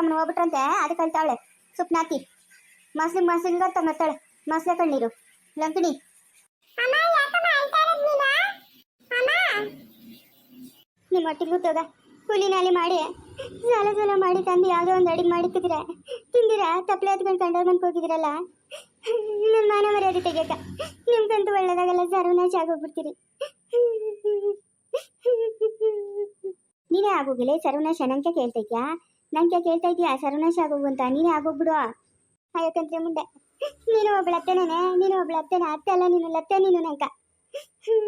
ಅವ್ರಮ್ಮನ ಹೋಗ್ಬಿಟ್ರಂತೆ ಅದಕ್ಕೆ ಅಂತಾಳೆ ಸುಪ್ನಾತಿ ಮಸ್ಲಿಗೆ ಮಸ್ಲಿಗೆ ತಗೊತ್ತಾಳೆ ಮಸ್ಲೆ ಕಣ್ಣೀರು ಲಂಕಿಣಿ. ನಿಮ್ಮ ಒಟ್ಟಿಗೆ ಕೂತೋಗ ಹುಲಿನಾಲಿ ಮಾಡಿ ಸಾಲ ಸಾಲ ಮಾಡಿ ತಂದು ಯಾವುದೋ ಒಂದು ಅಡಿಗೆ ಮಾಡಿ ತಿಂದಿರ? ತಿಂದಿರ ತಪ್ಪಲೆ ಹತ್ಕೊಂಡು ಕಂಡೋರ್ ಬಂದು ಹೋಗಿದಿರಲ್ಲ ನನ್ನ ಮಾನ ಮರ್ಯಾದೆ ತೆಗಿಯಕ ನಿಮ್ಗಂತೂ ಒಳ್ಳೇದಾಗಲ್ಲ ಸರ್ವನಾಶ ಆಗೋಗ್ಬಿಡ್ತೀರಿ. ನೀನೇ ಆಗೋಗಿಲ್ಲ ಸರ್ವನಾಶ ನಂಗೆ ಕೇಳ್ತೈತ್ಯಾ ನಂಗೆ ಕೇಳ್ತಾ ಇದೀಯಾ? ಸರ್ವನಾಶ ಆಗೋಗು ಅಂತ. ನೀನೇ ಆಗೋಗ್ಬಿಡು. ಯಾಕಂದ್ರೆ ಮುಂದೆ. ನೀನು ಒಬ್ಬಳ ಅತ್ತೆನೇನೆ? ನೀನು ಒಬ್ಬಳ ಅತ್ತೆನ? ಅತ್ತೆ ಅಲ್ಲ, ನೀನು ಲತ್ತೆ, ನೀನು ನಂಕ.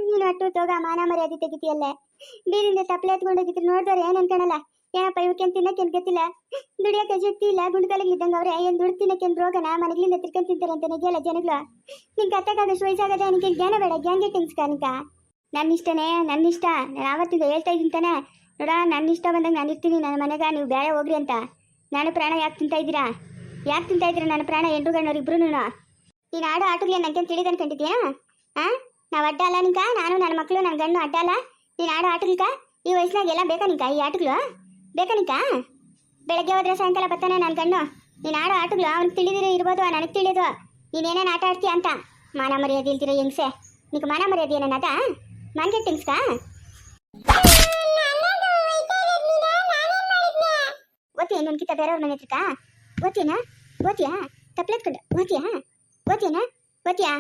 ನೀನು ಅಟ್ಟು, ತೋಗ, ಮಾನ, ಮರ್ಯಾದೆ ತೆಗಿತೀಯಲ್ಲೇ. ಬೀರಿಂದ ತಪ್ಪಲೆ ಎತ್ಕೊಂಡೋಗಿದ್ರು ನೋಡ್ದವ್ರೆ, ಏನ್ ಅನ್ಕೊಳಲ್ಲ ಏನಪ್ಪ ಇವಕ್ಕೆ ತಿನ್ನಕ್ಕೆ ಗೊತ್ತಿಲ್ಲ? ದುಡಿಯಕ್ಕೆ ಶಕ್ತಿ ಇಲ್ಲ, ಗುಂಡ್ಕಲಿಗೆ ಇದ್ದಂಗೆ ಅವ್ರೆ. ಏನ್ ದುಡ್ಡು ತಿನ್ನಕ್ಕೆ ರೋಗನ? ಮನೆಗಳಿಂದ ತಿರ್ಕೊಂಡ್ ತಿಂತಾರೆ ಅಂತ ನೆಗೆಯಲ್ಲ ಜನಗಳು. ನಿಂಗೆ ಅತ್ತಕ್ಕಾಗಷ್ಟು ವಯಸ್ಸಾಗದೆ ನಿನಗೆ ಜ್ಞಾನ ಬೇಡ? ಜ್ಞಾನ ಗೆಟ್ಟಿಂಗ್ಸ್ಕ ನಿಂಕ? ನನ್ನ ಇಷ್ಟನೇ ನನ್ನ ಇಷ್ಟ ನಾನು ಆವತ್ತಿಂದ ಹೇಳ್ತಾ ಇದ್ದೀನಿ ತಾನೆ. ನೋಡ ನನ್ನ ಇಷ್ಟ ಬಂದಾಗ ನಾನು ಇರ್ತೀನಿ. ನನ್ನ ಮನೆಗೆ ನೀವು ಬೇರೆ ಹೋಗ್ರಿ ಅಂತ. ನಾನು ಪ್ರಾಣ ಯಾಕೆ ತಿಂತಾ ಇದ್ದೀರಾ? ಯಾಕೆ ತಿಂತಾ ಇದ್ದೀರಾ ನನ್ನ ಪ್ರಾಣ? ಎಂಟು ಗಣ್ಣವ್ರು ಇಬ್ರು ನೀನು ಆಡೋ ಆಟಗಳು ನನಗೆ ತಿಳಿದು ಅನ್ಕೊಂಡಿದ್ಯಾ ಆ? ನಾವು ಅಡ್ಡ ಅಲ್ಲ ನಿಂಕ? ನಾನು ನನ್ನ ಮಕ್ಕಳು ನನ್ನ ಗಂಡು ಅಡ್ಡ ಅಲ್ಲ? ನೀನು ಆಡೋ ಆಟಗಳ್ಕ ಈ ವಯಸ್ಸಿನಾಗ ಎಲ್ಲ ಬೇಕಾ ನಿಂಕ ಈ ಆಟಗಳು ಬೇಕಾ ನಿಂಕ? ಬೆಳಗ್ಗೆ ಹೋದ್ರೆ ಸಾಯಂಕಾಲ ಬರ್ತಾನೆ ನನ್ನ ಗಂಡು. ನೀನು ಆಡೋ ಆಟಗಳು ಅವ್ನಿಗೆ ತಿಳಿದಿರೋ ಇರ್ಬೋದು, ನನಗೆ ತಿಳಿದು ನೀನೇನೇನು ಆಟ ಆಡ್ತೀಯ ಅಂತ? ಮಾನ ಮರ್ಯಾದೆ ಇಲ್ದಿರೋ ಹೆಂಗ್ಸೆ? ನಿಂಗೆ ಮಾನ ಮರ್ಯಾದೆ ಏನನ್ನದ? ಮನ್ಗೆ ತಿಂಗ್ಸ್ಕಾ ಓದ್ತೀಯ ನನ್ಕಿಂತ ಬೇರೆಯವ್ರ ಮನೆ ಹತ್ರಕ್ಕ? ಓದ್ತೀಯನ? ಓದ್ತೀಯಾ? ತಪ್ಪಲೆತ್ಕೊಂಡು ಓದ್ತೀಯಾ? ಓದ್ತೀಯನ? ಓದ್ತೀಯಾ?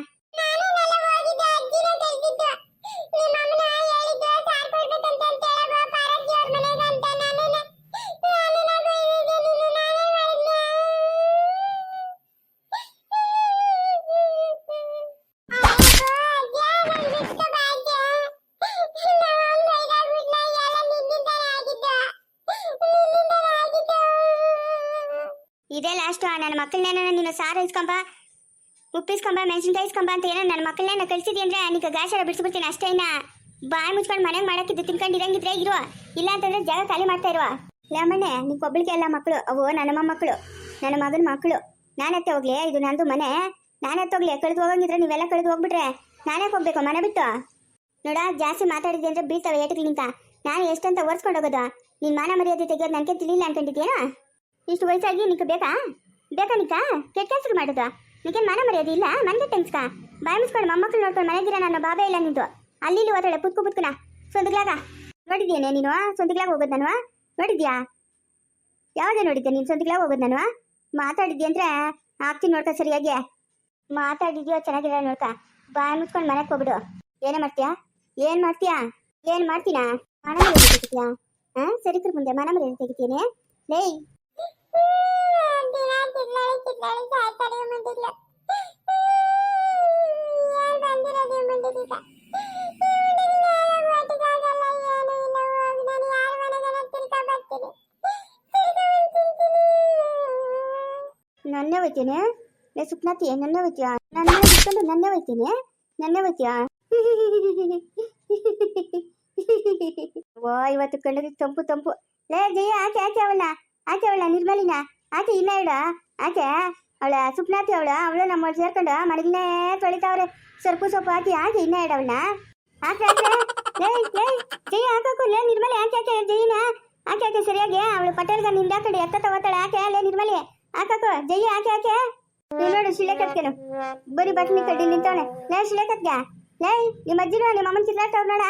ಇದೇ ಲಾಸ್ಟ್ ನನ್ನ ಮಕ್ಕಳನ್ನೇನ ನೀನು ಸಾರು ಇಸ್ಕೊಂಬ ಉಪ್ಪಿಸ್ಕೊಂಬ ಮೆಣಸಿನ್ಕಾಯಿ ಇಸ್ಕೊಂಬ ಅಂತ ಏನೋ ನನ್ನ ಮಕ್ಕಳನ್ನೇನ ಕಳ್ಸಿದಿ ಅಂದ್ರೆ ನಿಂಗೆ ಗಾಸರ ಬಿಡಿಸ್ಬಿಡ್ತೀನಿ ಅಷ್ಟೇ ಇನ್ನ. ಬಾಯಿ ಮುಚ್ಕೊಂಡು ಮನೆಗೆ ಮಾಡಕ್ಕಿದ್ದು ತಿನ್ಕೊಂಡು ಇರಂಗಿದ್ರೆ ಇರುವ ಇಲ್ಲ ಅಂತಂದ್ರೆ ಜಾಗ ಖಾಲಿ ಮಾಡ್ತಾ ಇರುವ. ಲಮ್ಮಣ್ಣೆ ನಿಂಗೆ ಕೊಬ್ಬಳಿಗೆ ಎಲ್ಲ ಮಕ್ಕಳು ಅವು, ನನ್ನ ಮಕ್ಕಳು ನನ್ನ ಮಗನ ಮಕ್ಕಳು ನಾನತ್ತೆ ಹೋಗ್ಲಿ, ಇದು ನಂದು ಮನೆ. ನಾನತ್ತೆ ಹೋಗ್ಲಿ, ಕಳೆದು ಹೋಗಂಗಿದ್ರೆ ನೀವೆಲ್ಲ ಕಳೆದು ಹೋಗ್ಬಿಟ್ರೆ. ನಾನೇ ಹೋಗ್ಬೇಕು, ಮನೆ ಬಿಟ್ಟು? ನೋಡ, ಜಾಸ್ತಿ ಮಾತಾಡಿದ್ದೆ ಅಂದ್ರೆ ಬೀಳ್ತಾವೆ ನಿಂತ ನಾನು ಎಷ್ಟಂತ ಓಡಿಸ್ಕೊಂಡು ಹೋಗೋದು? ನಿನ್ನ ಮಾನ ಮರ್ಯಾದೆ ತೆಗಿಯೋದು ನನಗೆ ತಿಳಿಲ್ಲ ಅನ್ಕೊಂಡಿದ್ಯೇನೋ ಇಷ್ಟು ವಯಸ್ಸಾಗಿ ನಿಕ್ಕ ಬೇಕಾ? ಬೇಕಾ ನಿಕ್ಕ? ಕೆಟ್ಟ ಹೆಸರು ಮಾಡೋದು? ನಿಕ್ಕೇನು ಮನೆ ಮರ್ಯಾದೆ ಇಲ್ಲ? ಮನ್ಗೆ ಟೆನ್ಸ್ಕ ಬಾಯ್ ಮುಸ್ಕೊಂಡು ಮೊಮ್ಮಕ್ಕಳು ನೋಡ್ಕೊಂಡು ಮನೆಗಿರ ನನ್ನ ಬಾಬೆ ಇಲ್ಲ ನಿಂತು ಅಲ್ಲಿ ಇಲ್ಲಿ ಓದಾಳೆ ಪುತ್ಕು ಪುತ್ಕುನ. ಸೊಂದಗ್ಲಾಗ ನೋಡಿದ್ಯಾನೆ ನೀನು? ಸೊಂದಗ್ಲಾಗ ಹೋಗೋದು ನಾನು? ನೋಡಿದ್ಯಾ? ಯಾವಾಗ ನೋಡಿದ್ದೆ ನೀನು ಸೊಂದಗ್ಲಾಗ ಹೋಗೋದು ನಾನು? ಮಾತಾಡಿದ್ಯ ಅಂದ್ರೆ ಆಗ್ತೀನಿ ನೋಡ್ಕ ಸರಿಯಾಗಿ. ಮಾತಾಡಿದ್ಯೋ ಚೆನ್ನಾಗಿರ ನೋಡ್ಕ. ಬಾಯ್ ಮುಚ್ಕೊಂಡು ಮನೆಗೆ ಹೋಗ್ಬಿಡು. ಏನೇ ಮಾಡ್ತೀಯಾ? ಏನ್ ಮಾಡ್ತೀಯಾ? ಏನ್ ಮಾಡ್ತೀನಾ? ಮನ ಮರ್ಯಾದೆ ತೆಗಿತೀಯಾ? ಸರಿತ್ರ ಮುಂದೆ ಮನೆ ಮರ್ಯಾದೆ ತೆಗಿತೀನಿ. ಲೇಯ್ ನನ್ನೇ ಹೋಯ್ತೀನಿ? ಲೇ ಸುಪ್ನಾತಿ ನನ್ನೇ ಹೋಯ್ತೀಯ? ನನ್ನೇ ಇಟ್ಕೊಂಡು ನನ್ನೇ ಹೋಯ್ತೀನಿ? ನನ್ನೇ ಹೋಯ್ತೀಯ? ಓ, ಇವತ್ತು ಕಣ್ಣದಿ ತಂಪು ತಂಪು. ಲೇ, ಜಯ ಆಚೆ ಆಚೆ ಅವಳ ಆಕೆ ಅವಳ ನಿರ್ಮಲಿನ? ಆಕೆ ಇನ್ನ ಇಡ ಆಕೆ? ಅವಳ ಸುಪ್ನಾತಿ ಅವಳ? ಅವಳು ನಮ್ಮ ಸೇರ್ಕೊಂಡು ಮಡಗಿನೇ ತೊಳಿತಾವ್ರೆ. ಸರ್ಪು ಸೊಪ್ಪು ಹಾಕಿ ಆಕೆ ಇನ್ನ ಇಡ ಅವಳನ್ನ? ಜಯ ಹಾಕಬೇಕು ಲೇ ನಿರ್ಮಲಿ. ಆಕೆ ಆಕೆ, ಜೈನ? ಆಕೆ ಆಕೆ ಸರಿಯಾಗಿ? ಅವಳು ಪಟೇಲ್ಗ ನಿಂದ ಕಡೆ ಎತ್ತ ತಗೋತಾಳೆ ಆಕೆ, ಲೇ ನಿರ್ಮಲಿ. ಹಾಕಾಕು ಜೈ, ಆಕೆ ಆಕೆ. ನೋಡು ಶಿಲೆ ಕತ್ಕೇನು ಬರೀ ಬಟ್ನಿ ಕಡ್ಡಿ ನಿಂತವಳೆ ಲೇ ಶಿಲೆ ಕತ್ಗೆ. ಲೇ, ನಿಮ್ಮ ಅಜ್ಜಿನ ನಿಮ್ಮ ಅಮ್ಮನ ಕಿತ್ಲಾಡ್ತಾವ್ ನೋಡ?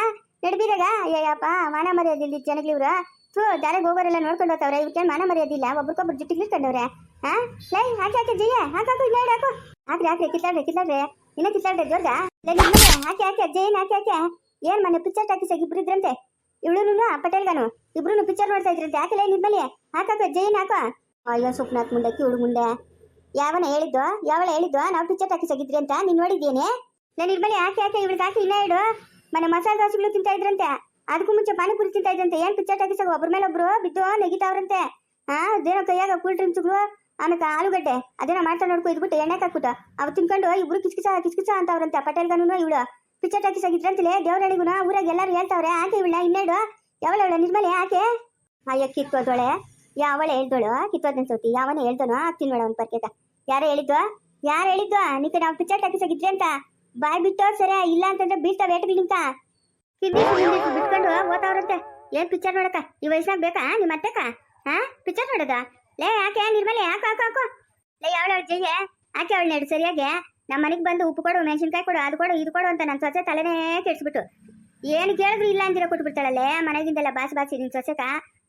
ನಡ್ಬಿದಾಗ? ಅಯ್ಯಪ್ಪ ಮಾನ ಮರ್ಯಾದಿಲ್ಲ ಜನಗಳಿವ್ರು ಥೂ ದಾರಿಗೆ ಹೋಗೋರೆಲ್ಲ ನೋಡ್ಕೊಂಡು ಹೋಗ್ತಾವ್ರೆ ಇವಕ್ಕೆ ಮಾನ ಮರ್ಯಾದಿಲ್ಲ ಒಬ್ರಿಗೊಬ್ರು ಜುಟ್ಟಿ ಇಟ್ಕೊಂಡವ್ರೆ ಹಾ ಲೈ ಹಾಕಿ ಹಾಕಿ ಜೈ ಹಾಕಾಕು ಇಲ್ಲ ಹಾಕು. ಹಾಕ್ರಿ ಹಾಕ್ರಿ, ಕಿತ್ತಾಡ್ರಿ ಕಿತ್ತಾಡ್ರಿ. ಇನ್ನ ಕಿತ್ತಾಡ್ರಿ ಜೋರ್ಗ ಹಾಕಿ ಹಾಕಿ ಜೈನ್ ಹಾಕಿ ಹಾಕಿ? ಏನ್ ಮನೆ ಪಿಕ್ಚರ್ ಟಾಕಿಸಾಗ ಇಬ್ರು ಇದ್ರಂತೆ? ಇವಳುನು ಪಟೇಲ್ಗಾನು. ಇಬ್ರು ಪಿಕ್ಚರ್ ನೋಡ್ತಾ ಇದ್ರಂತೆ. ಹಾಕಿಲ್ಲ ನಿಮ್ಮಲ್ಲಿ? ಹಾಕಾಕ ಜೈನ್ ಹಾಕ? ಅಯ್ಯೋ ಸುಪ್ನಾಥ್ ಮುಂಡೆ ಕಿವಳು ಮುಂಡೆ. ಯಾವನ ಹೇಳಿದ್ವ? ಯಾವಳ ಹೇಳಿದ್ವ? ನಾವು ಪಿಕ್ಚರ್ ಟಾಕಿಸಾಗಿದ್ರಿ ಅಂತ? ನೀನ್ ನೋಡಿದ್ದೀನಿ ನಾನು ನಿರ್ಮಲಿ ಹಾಕಿ ಹಾಕಿ, ಇವಳಿಗೆ ಹಾಕಿ, ಇನ್ನ ಇಡು. ಮನೆ ಮಸಾಲೆ ದೋಸೆಗಳು ತಿಂತಾ ಇದ್ರಂತೆ. ಅದಕ್ಕೂ ಮುಂಚೆ ಪಾನಿಪುರಿ ತಿಂತಾ ಇದ್ದಂತೆ. ಏನ್ ಪಿಚ್ಚರ್ ಟಾಕಿಸಾಗ ಒಬ್ರ ಮೇಲೆ ಒಬ್ರು ಬಿದ್ದು ನೆಗಿತಾವ್ರಂತೆ. ಹಾ ಅದೇನೋ ಕೈಯಾಗ ಕೂಲ್ ಡ್ರಿಂಕ್ಸ್ಗಳು ಆಮೇಲೆ ಆಲೂಗಡ್ಡೆ. ಅದೇನೋ ಮಾಡ್ತಾ ನೋಡ್ಕೊ, ಇದ್ಬಿಟ್ಟು ಎಣ್ಣೆ ಹಾಕ್ಬಿಟ್ಟು. ಅವ್ ತಿನ್ಕೊಂಡು ಇಬ್ರು ಕಿಸ್ಕಿಸ ಕಿಸ್ಕಿಸ ಅಂತವ್ರಂತೆ. ಪಟೇಲ್ಗನು ಇವಳು. ಪಿಕ್ಚರ್ ಟಾಕೀಸ್ ಆಗಿದ್ರಂತಲೇ ದೇವ್ರಳಿಗೂ ಊರಾಗ ಎಲ್ಲರೂ ಹೇಳ್ತಾವ್ರೆ. ಆಕೆ ಇವಳ ಇನ್ನೇಡು ಯಾವಳ ನಿರ್ಮಲೆ ಆಕೆ ಅಯ್ಯ ಕಿತ್ತೋದೊಳೆ ಯಾವಳೆ ಹೇಳ್ದೋಳು? ಕಿತ್ತೋದನ್ ಸೌತಿ. ಯಾವನ ಹೇಳ್ದೋನು ಹಾಕ್ತೀನಿ ನೋಡ ಅವ್ನ ಪರ್ಕೆತ ಯಾರು ಹೇಳಿದ್ದು ಯಾರು ಹೇಳಿದ್ವ? ನಿಂತ ನಾವು ಪಿಚ್ಚರ್ ಟಾಕೀಸ್ ಆಗಿದ್ರಿ ಅಂತ. ಬಾಯ್ ಬಿಟ್ಟು ಸರಿ ಇಲ್ಲ ಅಂತಂದ್ರೆ ಬೀಳ್ತಾವ ಏಟಗಿ ನಿಂತ ಹಿಂದಿ ಬಿಟ್ಕೊಂಡು ಓದ್ತಾವ್ರಂತೆ ಏನ್ ಪಿಕ್ಚರ್ ನೋಡಕ ಈ ವಯಸ್ಸಾಗ ಬೇಕಾ? ನಿಮ್ಮ ಅತ್ತೆಕ? ಹಾ? ಪಿಕ್ಚರ್ ನೋಡದ? ಲೇ ಯಾಕೆ ನಿರ್ಮಲೆ ಯಾಕೆ ಹಾಕು ಹಾಕು. ಲೇ ಅವಳ ಜಯ್ಯ ಆಕೆ ಅವಳು ನಡು ಸರಿಯಾಗಿ? ನಮ್ಮ ಮನೆಗೆ ಬಂದು ಉಪ್ಪು ಕೊಡು, ಮೆಣಸಿನ್ಕಾಯಿ ಕೊಡು, ಅದು ಕೊಡು, ಇದು ಕೊಡು ಅಂತ ನನ್ನ ಸೊಸೆ ತಲೆನೇ ಕೆಡಿಸ್ಬಿಟ್ಟು ಏನು ಕೇಳಿದ್ರು ಇಲ್ಲ ಅಂದಿರ ಕೊಟ್ಬಿಡ್ತಾಳಲ್ಲೇ, ಮನೆಗಿಂದೆಲ್ಲ ಬಾಸಿ ಬಾಸಿ, ನಿನ್ ಸೊಸೆಕ?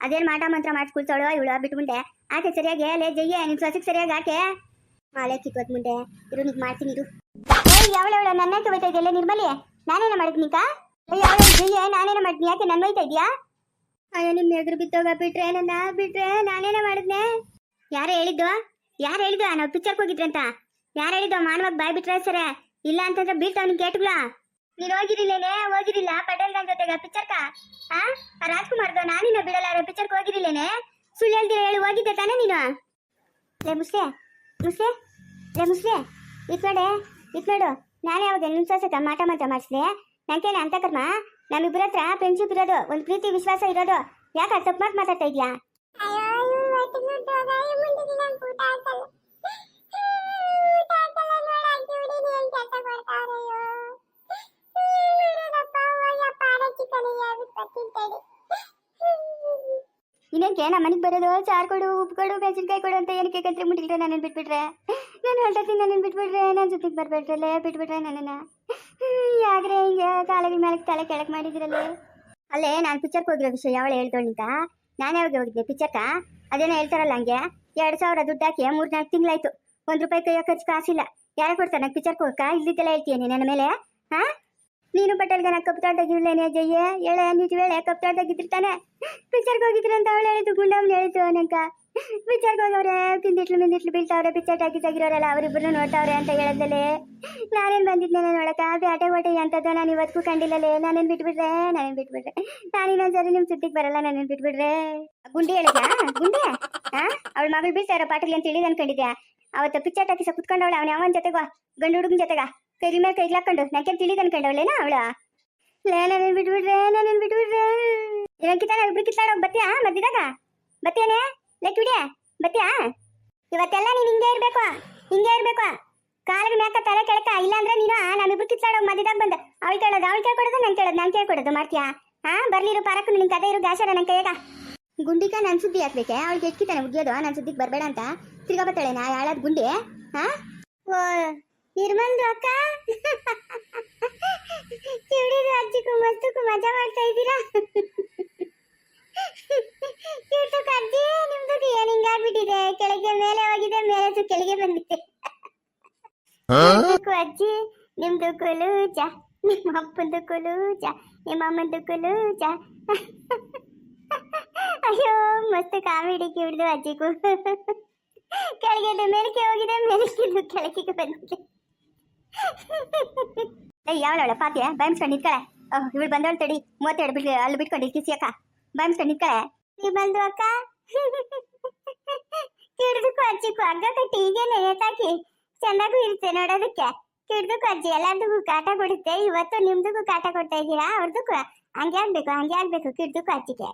ಅದೇನು ಮಾಟ ಮಂತ್ರ ಮಾಡಿಸ್ಕೊಳ್ತಾಳೋ ಇವಳು ಬಿಟ್ಬಿಟ್ಟೆ ಆಕೆ ಸರಿಯಾಗಿ? ಲೇ ಜಯ್ಯ ನಿನ್ ಸೊಸೆಗೆ ಸರಿಯಾಗಿ ಆಕೆ? ಮಾಲೆ ಕಿತ್ತು ಮುಂದೆ. ಇರು, ನಿಗ್ ಮಾಡ್ತೀನಿ, ಇರು. ಯಾವಳವಳ ನನ್ನ ಹೋಯ್ತಾ ಇದೆಯಲ್ಲ, ನಿರ್ಮಲಿ? ನಾನೇನ ಮಾಡಿದ್ನಿಕಾ ನಾನೇನ ಮಾಡ್ತೀನಿ? ಯಾಕೆ ನನ್ನ ಹೋಯ್ತಾ ಇದೆಯಾ ಅಯ್ಯೋ ನಿಮ್ ಎದುರು ಬಿತ್ತೋಗ ಬಿಟ್ರೆ ನನ್ನ ಬಿಟ್ರೆ ನಾನೇನ ಮಾಡಿದ್ನೆ? ಯಾರು ಹೇಳಿದ್ದು? ಯಾರು ಹೇಳಿದ್ದು? ನಾವು ಪಿಕ್ಚರ್ಗೆ ಹೋಗಿದ್ರಂತ ಅಂತ. ಯಾರು ಹೇಳಿದ್ದು? ಮಾನವಾಗ ಬಾಯ್ ಬಿಟ್ರೆ ಸರಿ. ಇಲ್ಲ ಅಂತಂದ್ರೆ ಬೀಳ್ತಾವ ನಿನ್ ಕೇಟ್ಗಳ ನೀನ್ ಹೋಗಿರಿಲ್ಲೇನೆ ಹೋಗಿರಿಲ್ಲ ಪಟೇಲ್ ನನ್ ಜೊತೆಗ ಪಿಕ್ಚರ್ಕ ಆ? ರಾಜ್ಕುಮಾರ್ದು? ನಾನಿನ್ನ ಬಿಡಲ್ಲ ಪಿಕ್ಚರ್ಗೆ ಹೋಗಿರಿಲ್ಲೇನೆ ಸುಳ್ಳು ಹೇಳ್ದಿರ ಹೇಳಿ ಹೋಗಿದ್ದೆ ತಾನೇ ನೀನು? ಲೇ ಮುಸ್ಲೆ. ಮುಸ್ಲೆ. ಲೇ ಮುಸ್ಲೆ. ಇತ್ ನೋಡೆ. ಇತ್ ನೋಡು. ನಾನು ಯಾವಾಗ ನಿನ್ ಸೊಸೆತ ಮಾಟ ಮಾಟ ಮಾಡಿಸ್ದೆ? ನಂಗೇನೆ ಅಂತ ಕರ್ಮ? ನಮ್ಮಿಬ್ಬರ ಹತ್ರ ಫ್ರೆಂಡ್ಶಿಪ್ ಇರೋದು, ಒಂದು ಪ್ರೀತಿ, ವಿಶ್ವಾಸ ಇರೋದು. ಯಾಕೆ ತಪ್ಪು ಮಾತು ಮಾತಾಡ್ತಾ ಇದೀಯಾ? ಇನ್ನೇಕೆ ನಮ್ಮ ಮನೆಗೆ ಬರೋದು ಚಾರ್ ಕೊಡು, ಉಪ್ಪು ಕೊಡು, ಮೆಣಸಿನ್ಕಾಯಿ ಕೊಡು ಅಂತ ಏನಕ್ಕೆ ಕತ್ರಿ ಮುಟ್ಟಿಲ್ರೆ ನನ್ನನ್ನು ಬಿಟ್ಬಿಟ್ರೆ? ನಾನು ಹೊರಟತ್ತೀನಿ ನನ್ನನ್ನು ಬಿಟ್ಬಿಟ್ರೆ ನನ್ನ ಜೊತೆಗೆ ಬರ್ಬೇಡ್ರಲ್ಲೇ, ಬಿಟ್ಬಿಟ್ರೆ ನನ್ನನ್ನು. ಯಾಕ್ರೆ ಹಿಂಗೆ ಕಾಲಗಳ ಮೇಲೆ ತಲೆ ಕೆಳಕ್ ಮಾಡಿದ್ರಲ್ಲಿ. ಅಲ್ಲೇ ನಾನು ಪಿಕ್ಚರ್ಗೆ ಹೋಗಿರೋ ವಿಷಯ ಯಾವಳು ಹೇಳ್ತೋಳಿಂತ ನಾನು ಯಾವಾಗ ಹೋಗಿದ್ದೆ ಪಿಕ್ಚರ್ಕ ಅದೇನೋ ಹೇಳ್ತಾರಲ್ಲ ಹಂಗೆ, ಎರಡು ಸಾವಿರ ದುಡ್ಡು ಹಾಕಿ ಮೂರು ನಾಲ್ಕು ತಿಂಗಳಾಯ್ತು. ಒಂದು ರೂಪಾಯಿ ಕೈಯೋ ಖರ್ಚು ಕಾಸಿಲ್ಲ. ಯಾರು ಕೊಡ್ತಾರೆ ನಂಗೆ ಪಿಕ್ಚರ್ಗೆ ಹೋಗಕ್ಕ ಇಲ್ಲಿದ್ದೆಲ್ಲ ಹೇಳ್ತೀಯ ನನ್ನ ಮೇಲೆ? ಹಾ? ನೀನು ಪಟೇಲ್ಗೆ ಕಪ್ಪು ಕಪ್ತಾಟಾಗಿರ್ಲೇನೆ ಜಯ್ಯ ಹೇಳೆ, ನಿಜ ವೇಳೆ ಕಪ್ತಾಟಾಗಿದ್ದಿರ್ತಾನೆ ಪಿಕ್ಚರ್ಗೆ ಹೋಗಿದ್ರು ಅಂತ ಅವಳು ಹೇಳಿದ್ದು, ಗುಂಡಮ್ಮನ ಹೇಳಿದ್ದು ನಂಕ ಪಿಕ್ಚರ್ಗೆ ಹೋಗವ್ರೆ ತಿಂದಿಟ್ಲು ಮಿಂದಿಟ್ಲು ಬೀಳ್ತಾವ್ರೆ ಪಿಕ್ಚರ್ ಟಾಕಿಸಾಗಿರೋರಲ್ಲ ಅವರಿಬ್ಬರು ನೋಡ್ತಾವ್ರೆ ಅಂತ ಹೇಳದಲ್ಲಿ ನಾನೇನ್ ಬಂದಿದ್ನೇನೆ ನೋಡಕ ಬ್ಯಾಟೆ ಓಟೆ ಅಂತದ್ದು ನಾನು ಇವತ್ತಿಗೂ ಕಂಡಿಲ್ಲಲೇ, ನಾನೇನ್ ಬಿಟ್ಬಿಟ್ರೆ? ನಾನೇನ್ ಬಿಟ್ಬಿಟ್ರೆ? ನಾನು ಇನ್ನೊಂದ್ಸರಿ ನಿಮ್ಮ ಸುದ್ದಿಗೆ ಬರಲ್ಲ, ನಾನೇನ್ ಬಿಟ್ಬಿಟ್ರೆ? ಗುಂಡಿ ಹೇಳಿದ ಗುಂಡಿ? ಹಾ ಅವ್ಳ ಮಗಳು ಬೀಳ್ತಾರೋ ಪಾಟೀಲ್ ಅಂತ ಹೇಳಿ ಅನ್ಕೊಂಡಿದ್ಯಾ? ಅವತ್ತು ಪಿಕ್ಚರ್ ಟಾಕಿಸ ಕುತ್ಕೊಂಡವಳ ಅವನ ಯಾವನ್ ಜೊತೆಗ? ಗಂಡು ಹುಡುಗನ ಜೊತೆಗ? ಕೈಲಿ ಮೇಲೆ ಕೈ ಹಾಕೊಂಡು ನಾಕೆ ತಿಳಿದ್ ಅನ್ಕೊಂಡವಳೇನ ಅವಳ? ಲೇ, ನಾನೇನ್ ಬಿಟ್ಬಿಟ್ರೆ? ನಾನೇನ್ ಬಿಟ್ಬಿಟ್ರೆ? ಇವಾಗ ಕಿತ್ತಾಡ, ಇಬ್ರು ಕಿತ್ತಾಡೋಗಿ ಬತ್ತೀಯಾ ಮದ್ದಿದಾಗ ಬತ್ತೇನೆ ಲೆಕ್ ಬಿಡಿಯ ಬತ್ತೀಯಾ ಇವತ್ತೆಲ್ಲ ನೀನು ಹಿಂಗೆ ಇರಬೇಕು. ಹಿಂಗೆ ಇರಬೇಕು. ಕಾಲಿಗೆ ಮ್ಯಾಕ ತಲೆ ಕೆಳಕ ಇಲ್ಲ ಅಂದ್ರೆ ನೀನು ನಮ್ಮಿಬ್ರು ಕಿತ್ತಾಡೋಗಿ ಮದ್ದಿದಾಗ ಬಂದ ಅವಳು ಕೇಳೋದು, ಅವಳು ಕೇಳ್ಕೊಡೋದು, ನಾನು ಕೇಳೋದು, ನಾನು ಕೇಳ್ಕೊಡೋದು. ಮಾಡ್ತೀಯಾ? ಹಾ ಬರ್ಲಿರು ಪಾರಕ್ಕು ನಿನ್ ಕತೆ ಇರು ಗಾಸರ ನನ್ನ ಕೈಯಾಗ. ಗುಂಡಿಕ ನನ್ನ ಸುದ್ದಿ ಹಾಕ್ಬೇಕೆ ಅವಳಿಗೆ ಎಕ್ಕಿತಾನೆ ಉಗಿಯೋದು ನನ್ನ ಸುದ್ದಿಗೆ ಬರಬೇಡ ಅಂತ. ತಿರ್ಗಾ ಬತ್ತಾಳೆ ನಾ, ಯಾಳದ್ ಗುಂಡಿ ಹಾ ಓ, ನಿರ್ಮಲ್ದು ಅಕ್ಕ? ಕಿವಿಡಿದು ಅಜ್ಜಿಗೂ ಮಸ್ತಕ್ಕೂ ಮಜಾ ಮಾಡ್ತಾ ಇದ್ದೀರಾ ಕಿವಿಟಕ್ಕೆ ಅಜ್ಜಿ ನಿಮ್ದು ಏನ್ ಹಿಂಗಾಗ್ಬಿಟ್ಟಿದೆ ಕೆಳಗೆ ಮೇಲೆ ಹೋಗಿದೆ ಮೇಲೆ ಕೆಳಗೆ ಬಂದಿದೆ ಕಿವಿಟಕ್ಕೂ ಅಜ್ಜಿ ನಿಮ್ದು ಕುಲೂಜ ನಿಮ್ಮ ಅಪ್ಪಂದು ಕುಲೂಜ ನಿಮ್ಮ ಅಮ್ಮಂದು ಕುಲೂಜ. ಅಯ್ಯೋ ಮಸ್ತ್ ಕಾಮಿಡಿ ಕಿವಿಡ್ದು ಅಜ್ಜಿಗೂ. ಕೆಳಗೆ ಮೇಲಕ್ಕೆ ಹೋಗಿದೆ ಮೇಲಕ್ಕಿದ್ದು ಕೆಳಗೆ ಬಂದಿದೆ. ಏ ಯಾವಳ ಪಾತ್ಯ ಬಾಯಿಸ್ಕೊಂಡು ನಿಂತ್ಕಳೆ. ಓಹ್ ಇವಳು ಬಂದವಳು ತಡಿ. ಮೂವತ್ತೆರಡು ಬಿಟ್ಟು ಅಲ್ಲಿ ಬಿಟ್ಕೊಂಡು ಕಿಸಿ ಅಕ್ಕ ಬಾಯಿಸ್ಕೊಂಡು ನಿಂತ್ಕಳೆ. ನೀ ಬಂದು ಅಕ್ಕ. ಕಿಡ್ದಕ್ಕೂ ಅಜ್ಜಿಗೂ. ಹಗ್ಗ ಕಟ್ಟಿ ಹೀಗೆ ನೆನೆತಾಕಿ ಚೆನ್ನಾಗೂ ಇರುತ್ತೆ ನೋಡೋದಕ್ಕೆ ಕಿಡ್ದಕ್ಕೂ ಅಜ್ಜಿ ಎಲ್ಲದಕ್ಕೂ ಕಾಟ ಕೊಡುತ್ತೆ. ಇವತ್ತು ನಿಮ್ದಕ್ಕೂ ಕಾಟ ಕೊಡ್ತಾ ಇದ್ದೀರಾ? ಅವ್ರದಕ್ಕೂ? ಹಂಗೆ ಆಗ್ಬೇಕು ಹಂಗೆ ಆಗ್ಬೇಕು ಕಿಡ್ದಕ್ಕೂ ಅಜ್ಜಿಗೆ.